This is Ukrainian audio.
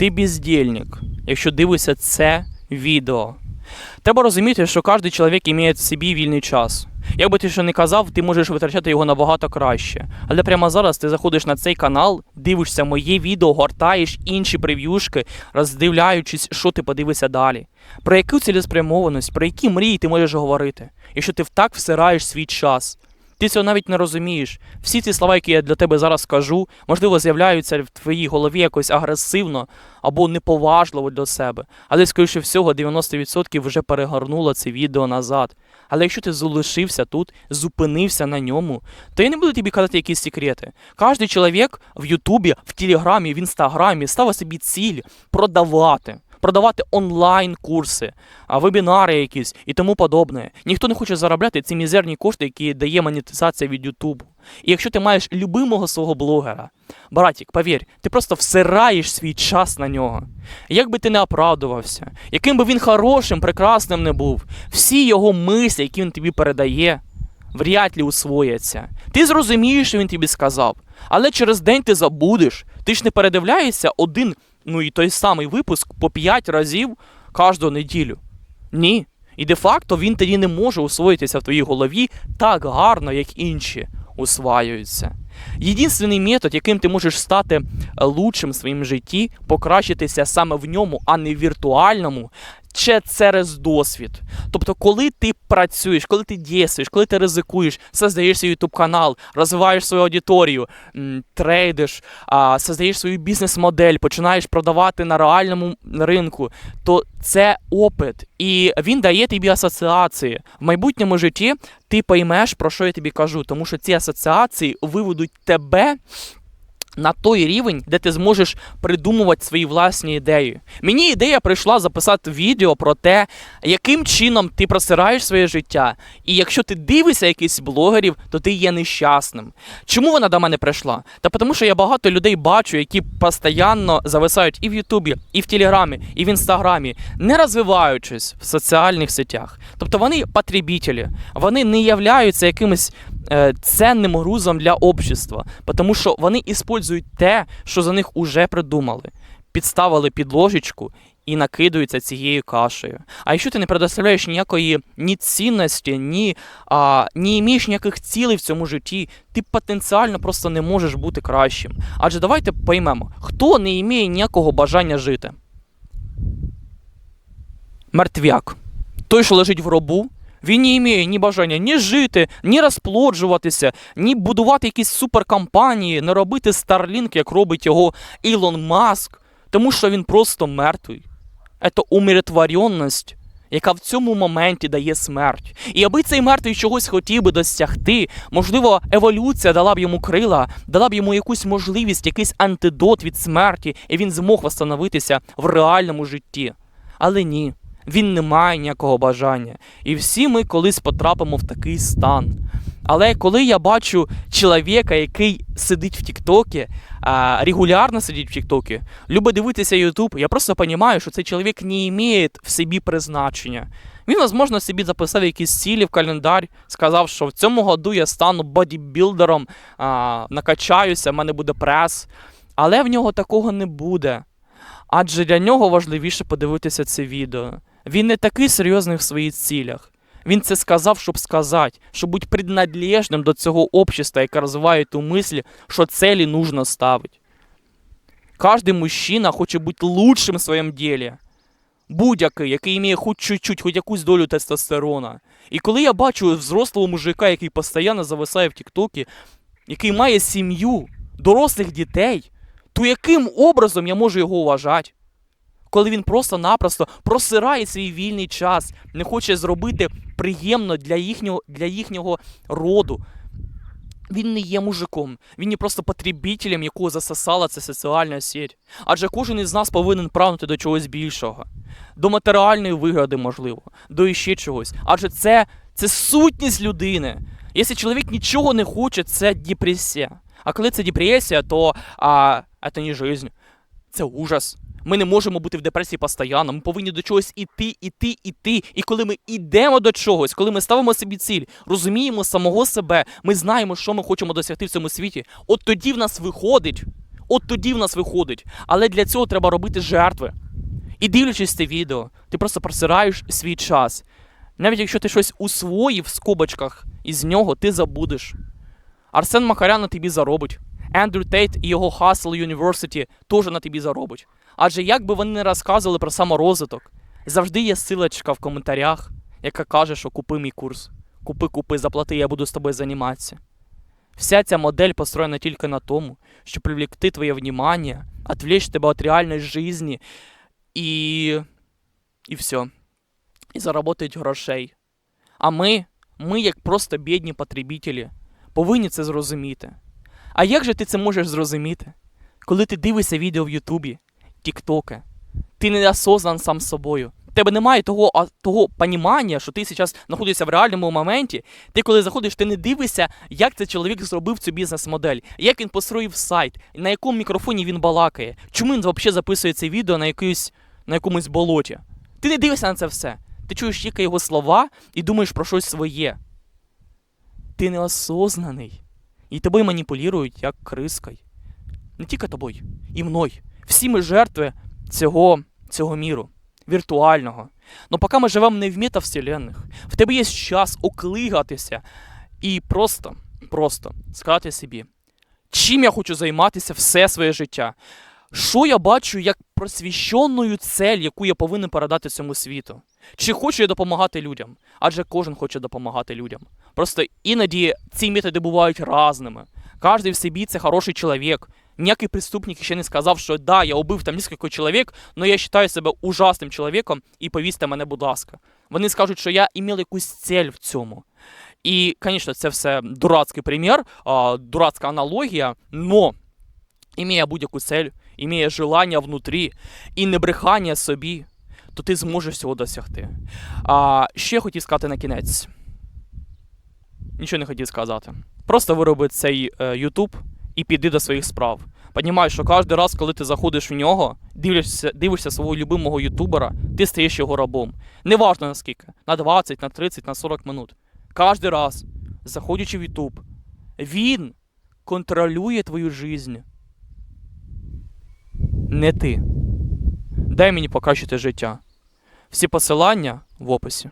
ти бездільник, якщо дивишся це відео. Треба розуміти, що кожен чоловік має в собі вільний час. Як би ти що не казав, ти можеш витрачати його набагато краще. Але прямо зараз ти заходиш на цей канал, дивишся моє відео, гортаєш інші прев'юшки, роздивляючись, що ти подивишся далі. Про яку цілеспрямованість, про які мрії ти можеш говорити, якщо ти так всираєш свій час. Ти цього навіть не розумієш. Всі ці слова, які я для тебе зараз кажу, можливо, з'являються в твоїй голові якось агресивно або неповажливо для себе. Але, скоріше всього, 90% вже перегорнуло це відео назад. Але якщо ти залишився тут, зупинився на ньому, то я не буду тобі казати якісь секрети. Кожен чоловік в Ютубі, в Телеграмі, в Інстаграмі ставив собі ціль продавати. Продавати онлайн-курси, вебінари якісь і тому подобне. Ніхто не хоче заробляти ці мізерні кошти, які дає монетизація від Ютубу. І якщо ти маєш любимого свого блогера, братік, повір, ти просто всираєш свій час на нього. Як би ти не оправдувався, яким би він хорошим, прекрасним не був, всі його мислі, які він тобі передає, вряд ли усвояться. Ти зрозумієш, що він тобі сказав, але через день ти забудеш. Ти ж не передивляєшся один, ну і той самий випуск по 5 разів кожну неділю. Ні. І де-факто він тоді не може усвоїтися в твоїй голові так гарно, як інші усваюються. Єдиний метод, яким ти можеш стати лучшим в своїм житті, покращитися саме в ньому, а не в віртуальному, це через досвід. Тобто, коли ти працюєш, коли ти дієш, коли ти ризикуєш, создаєш свій YouTube канал, розвиваєш свою аудиторію, трейдиш, создаєш свою бізнес-модель, починаєш продавати на реальному ринку, то це опит, і він дає тобі асоціації. В майбутньому житті ти поймеш, про що я тобі кажу, тому що ці асоціації виведуть тебе на той рівень, де ти зможеш придумувати свої власні ідеї. Мені ідея прийшла записати відео про те, яким чином ти просираєш своє життя. І якщо ти дивишся якихось блогерів, то ти є нещасним. Чому вона до мене прийшла? Та тому, що я багато людей бачу, які постійно зависають і в Ютубі, і в Телеграмі, і в Інстаграмі, не розвиваючись в соціальних сетях. Тобто вони потребітелі, вони не являються якимось е, ценним грузом для общества, тому що вони іспользують те, що за них уже придумали, підставили під ложечку і накидаються цією кашею. А якщо ти не предоставляєш ніякої ні цінності, ні, а, не імієш ніяких цілей в цьому житті, ти потенціально просто не можеш бути кращим. Адже давайте поймемо, хто не іміє ніякого бажання жити. Мертвяк. Той, що лежить в гробу, він не має ні бажання ні жити, ні розплоджуватися, ні будувати якісь суперкомпанії, не робити Starlink, як робить його Ілон Маск, тому що він просто мертвий. Це умиротворенність, яка в цьому моменті дає смерть. І аби цей мертвий чогось хотів би досягти, можливо, еволюція дала б йому крила, дала б йому якусь можливість, якийсь антидот від смерті, і він змог встановитися в реальному житті. Але ні. Він не має ніякого бажання. І всі ми колись потрапимо в такий стан. Але коли я бачу чоловіка, який сидить в Тіктокі, регулярно сидить в Тіктокі, любить дивитися Ютуб, я просто розумію, що цей чоловік не має в собі призначення. Він, можливо, собі записав якісь цілі в календар, сказав, що в цьому году я стану бодібілдером, накачаюся, в мене буде прес. Але в нього такого не буде. Адже для нього важливіше подивитися це відео. Він не такий серйозний в своїх цілях. Він це сказав, щоб сказати, щоб бути принадлежним до цього общества, яке розвиває ту мисль, що цілі нужно ставити. Кожен мужчина хоче бути лучшим в своєму ділі. Будь-який, який має хоч чуть-чуть, хоч якусь долю тестостерона. І коли я бачу взрослого мужика, який постійно зависає в Тіктокі, який має сім'ю, дорослих дітей, то яким образом я можу його вважати? Коли він просто-напросто просирає свій вільний час, не хоче зробити приємно для їхнього, для їхнього роду. Він не є мужиком, він є просто потребітелем, якого засосала ця соціальна сеть. Адже кожен із нас повинен прагнути до чогось більшого, до матеріальної вигоди, можливо, до іще чогось. Адже це, це сутність людини. Якщо чоловік нічого не хоче, це депресія. А коли це депресія, то а, це не життя, це ужас. Ми не можемо бути в депресії постійно. Ми повинні до чогось іти, іти, іти. І коли ми йдемо до чогось, коли ми ставимо собі ціль, розуміємо самого себе, ми знаємо, що ми хочемо досягти в цьому світі. От тоді в нас виходить От тоді в нас виходить. Але для цього треба робити жертви. І дивлячись це відео, ти просто просираєш свій час. Навіть якщо ти щось усвоїв в скобочках, із нього ти забудеш. Арсен Махарян на тобі заробить. Ендрю Тейт і його Hustle University теж на тобі заробить. Адже як би вони не розказували про саморозвиток, завжди є силочка в коментарях, яка каже, що купи мій курс. Купи, купи, заплати, я буду з тобою займатися. Вся ця модель построєна тільки на тому, щоб привлекти твоє внимание, отвлечь тебе від реальної житті і. і все. І заработать грошей. А ми, ми, як просто бідні потребітелі, повинні це зрозуміти. А як же ти це можеш зрозуміти? Коли ти дивишся відео в Ютубі, Тіктоки, ти не осознан сам собою. В тебе немає того, а, того понімання, що ти зараз знаходишся в реальному моменті. Ти коли заходиш, ти не дивишся, як цей чоловік зробив цю бізнес-модель, як він построїв сайт, на якому мікрофоні він балакає, чому він взагалі записує це відео на якусь, на якомусь болоті. Ти не дивишся на це все. Ти чуєш тільки його слова і думаєш про щось своє. Ти неосознаний. І тобою маніпулюють як крискою. Не тільки тобою, і мною. Всі ми жертви цього, цього міру, віртуального. Но поки ми живемо не в метавселенних, в тебе є час оклигатися і просто, просто сказати собі, чим я хочу займатися все своє життя. Що я бачу як просвіщенну цель, яку я повинен передати цьому світу? Чи хочу я допомагати людям? Адже кожен хоче допомагати людям. Просто іноді ці методи бувають разними. Кожен в собі це хороший чоловік. Ніякий преступник ще не сказав, що да, я убив там кілька чоловік, але я вважаю себе ужасним чоловіком і повісьте мене, будь ласка. Вони скажуть, що я імів якусь цель в цьому. І, звісно, це все дурацький примір, дурацька аналогія, но імея будь-яку цель, імея желання внутрі і не брехання собі, то ти зможеш цього досягти. А ще хотів сказати на кінець. Нічого не хотів сказати. Просто вироби цей е, YouTube і піди до своїх справ. Понімаєш, що кожен раз, коли ти заходиш в нього, дивишся, дивишся свого любимого ютубера, ти стаєш його рабом. Неважно наскільки, на 20, на 30, на 40 минут. Кожен раз, заходячи в YouTube, він контролює твою жизнь. Не ти. Дай мені покращити життя. Всі посилання в описі.